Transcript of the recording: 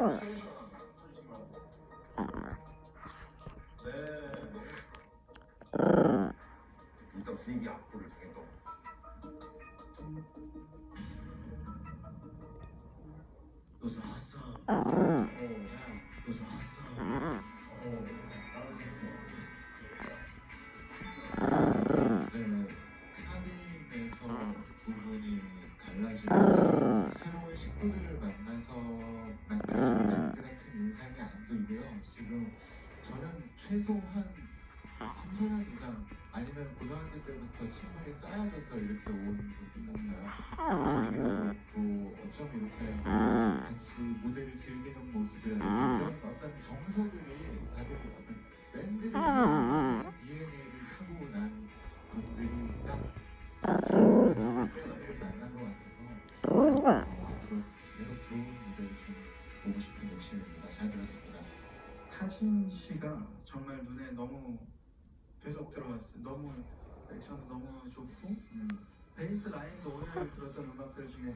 어. 네, 새로운 식구들을 만나서 인상이 안 들고요. 지금 저는 최소 한 3, 4년 이상 아니면 고등학교 때부터 친분이 쌓여져서 이렇게 온 분들 같아요. 그렇고 어쩜 이렇게 같이 무대를 즐기는 모습이라든지 그런 어떤 정서들이 다들 어떤 밴드를 DNA를 타고 난 분들이 딱 싶은 욕심입니다. 잘 들었습니다. 타진 씨가 정말 눈에 너무 계속 들어왔어요. 너무 액션도 너무 좋고 음, 베이스 라인도 오늘 들었던 음악들 중에